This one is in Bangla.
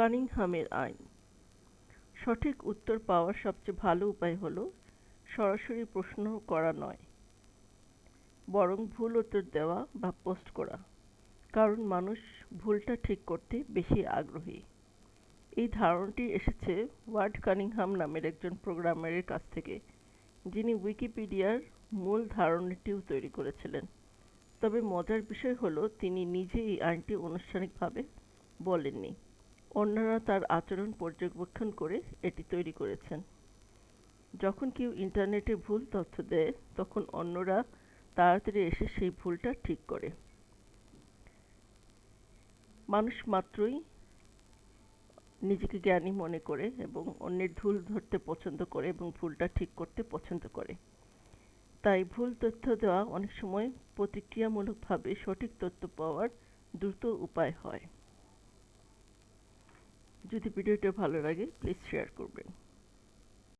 কানিংহামের আইন। সঠিক উত্তর পাওয়ার সবচেয়ে ভালো উপায় হলো, সরাসরি প্রশ্ন করা নয়। বরং ভুল উত্তর দেওয়া বা পোস্ট করা। কারণ মানুষ ভুলটা ঠিক করতে বেশি আগ্রহী। এই ধারণাটি এসেছে ওয়ার্ড কানিংহাম নামের একজন প্রোগ্রামারের কাছ থেকে, যিনি উইকিপিডিয়ার মূল ধারণাটিও তৈরি করেছিলেন। তবে মজার বিষয় হলো, তিনি নিজে এই আইনটি আনুষ্ঠানিকভাবে বলেননি। অন্যরা তার আচরণ পর্যবেক্ষণ করে এটি তৈরি করেছেন। যখন কেউ ইন্টারনেটে ভুল তথ্য দেয়, তখন অন্যরা তাড়াতাড়ি এসে সেই ভুলটা ঠিক করে। মানুষ মাত্রই নিজেকে জ্ঞানী মনে করে এবং অন্যের ভুল ধরতে পছন্দ করে এবং ভুলটা ঠিক করতে পছন্দ করে। তাই ভুল তথ্য দেওয়া অনেক সময় প্রতিক্রিয়ামূলকভাবে সঠিক তথ্য পাওয়ার দ্রুত উপায় হয়। যদি ভিডিওটা ভালো লাগে প্লিজ শেয়ার করবেন।